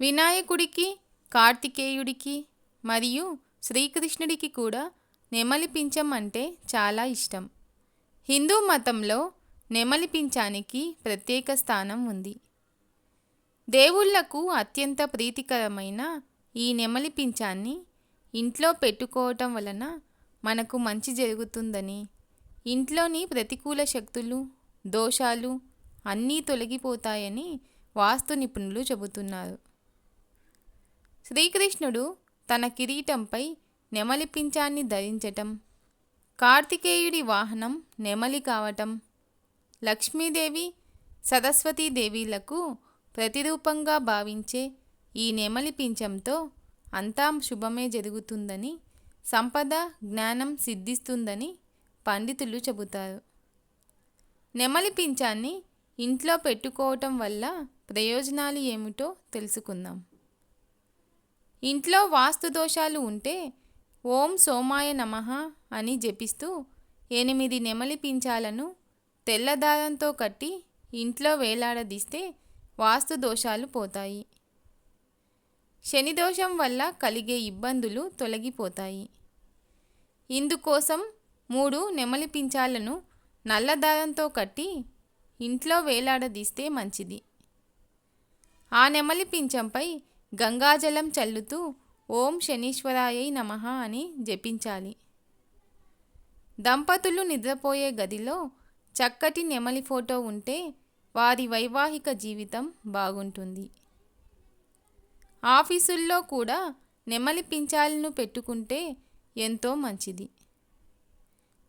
వినాయకుడికి కార్తికేయుడికి మరియు శ్రీకృష్ణుడికి కూడా నెమలి పించం అంటే చాలా ఇష్టం. హిందూ మతంలో నెమలి పించానికి ప్రత్యేక స్థానం ఉంది. దేవుళ్ళకు అత్యంత ప్రీతికరమైన ఈ నెమలి పించాన్ని ఇంట్లో పెట్టుకోవటం వలన మనకు మంచి జరుగుతుందని ఇంట్లోని ప్రతికూల శక్తులు దోషాలు అన్నీ తొలగిపోతాయని వాస్తు నిపుణులు చెబుతున్నారు. శ్రీకృష్ణుడు తన కిరీటంపై నెమలి పింఛాన్ని ధరించటం కార్తికేయుడి వాహనం నెమలి కావటం లక్ష్మీదేవి సరస్వతీదేవిలకు ప్రతిరూపంగా భావించే ఈ నెమలి పింఛంతో అంతా శుభమే జరుగుతుందని సంపద జ్ఞానం సిద్ధిస్తుందని పండితులు చెబుతారు. నెమలి పింఛాన్ని ఇంట్లో పెట్టుకోవటం వల్ల ప్రయోజనాలు ఏమిటో తెలుసుకుందాం. ఇంట్లో వాస్తు దోషాలు ఉంటే ఓం సోమాయ నమః అని జపిస్తూ ఎనిమిది నెమలి పించాలను తెల్లదారంతో కట్టి ఇంట్లో వేలాడదీస్తే వాస్తు దోషాలు పోతాయి. శని దోషం వల్ల కలిగే ఇబ్బందులు తొలగిపోతాయి. ఇందుకోసం మూడు నెమలి పించాలను నల్లదారంతో కట్టి ఇంట్లో వేలాడదీస్తే మంచిది. ఆ నెమలి పించంపై గంగాజలం చల్లుతూ ఓం శనీశ్వరాయై నమః అని జపించాలి. దంపతులు నిద్రపోయే గదిలో చక్కటి నెమలి ఫోటో ఉంటే వారి వైవాహిక జీవితం బాగుంటుంది. ఆఫీసుల్లో కూడా నెమలి పించాలను పెట్టుకుంటే ఎంతో మంచిది.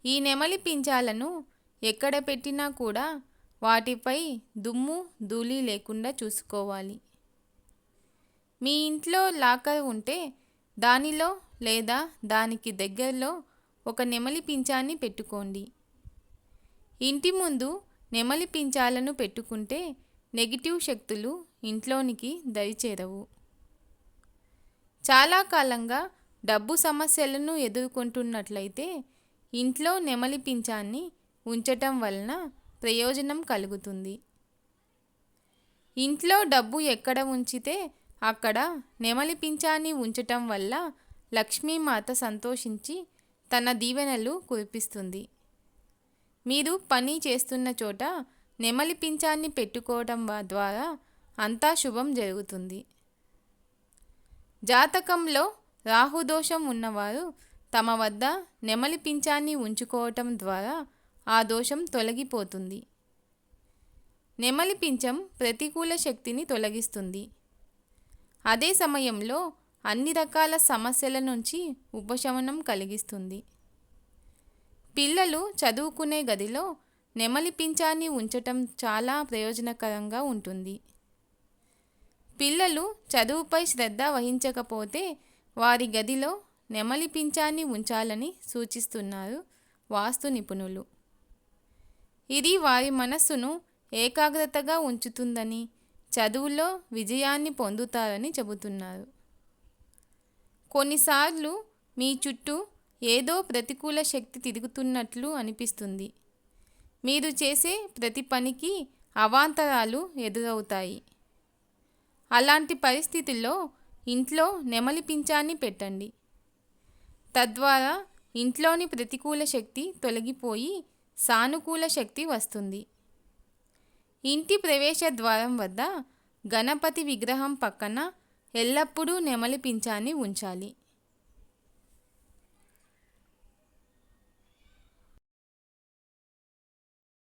ఈ నెమలి పించాలను ఎక్కడ పెట్టినా కూడా వాటిపై దుమ్ము ధూళి లేకుండా చూసుకోవాలి. మీ ఇంట్లో లాకర్ ఉంటే దానిలో లేదా దానికి దగ్గరలో ఒక నెమలి పించాన్ని పెట్టుకోండి. ఇంటి ముందు నెమలి పించాలను పెట్టుకుంటే నెగిటివ్ శక్తులు ఇంట్లోనికి దరిచేరవు. చాలా కాలంగా డబ్బు సమస్యలను ఎదుర్కొంటున్నట్లయితే ఇంట్లో నెమలి పించాన్ని ఉంచటం వలన ప్రయోజనం కలుగుతుంది. ఇంట్లో డబ్బు ఎక్కడ ఉంచితే అక్కడ నెమలి పించాన్ని ఉంచటం వల్ల లక్ష్మీమాత సంతోషించి తన దీవెనలు కురిపిస్తుంది. మీరు పని చేస్తున్న చోట నెమలి పించాన్ని పెట్టుకోవడం ద్వారా అంతా శుభం జరుగుతుంది. జాతకంలో రాహుదోషం ఉన్నవారు తమ వద్ద నెమలి పించాన్ని ఉంచుకోవటం ద్వారా ఆ దోషం తొలగిపోతుంది. నెమలి పించం ప్రతికూల శక్తిని తొలగిస్తుంది. అదే సమయంలో అన్ని రకాల సమస్యల నుంచి ఉపశమనం కలిగిస్తుంది. పిల్లలు చదువుకునే గదిలో నెమలి పించాన్ని ఉంచటం చాలా ప్రయోజనకరంగా ఉంటుంది. పిల్లలు చదువుపై శ్రద్ధ వహించకపోతే వారి గదిలో నెమలి పించాన్ని ఉంచాలని సూచిస్తున్నారు వాస్తు నిపుణులు. ఇది వారి మనస్సును ఏకాగ్రతగా ఉంచుతుందని చదువులో విజయాన్ని పొందుతారని చెబుతున్నారు. కొన్నిసార్లు మీ చుట్టూ ఏదో ప్రతికూల శక్తి తిరుగుతున్నట్లు అనిపిస్తుంది. మీరు చేసే ప్రతి పనికి అవాంతరాలు ఎదురవుతాయి. అలాంటి పరిస్థితుల్లో ఇంట్లో నెమలి పించాన్ని పెట్టండి. తద్వారా ఇంట్లోని ప్రతికూల శక్తి తొలగిపోయి సానుకూల శక్తి వస్తుంది. ఇంటి ప్రవేశ ద్వారం వద్ద గణపతి విగ్రహం పక్కన ఎల్లప్పుడూ నెమలి పించాన్ని ఉంచాలి.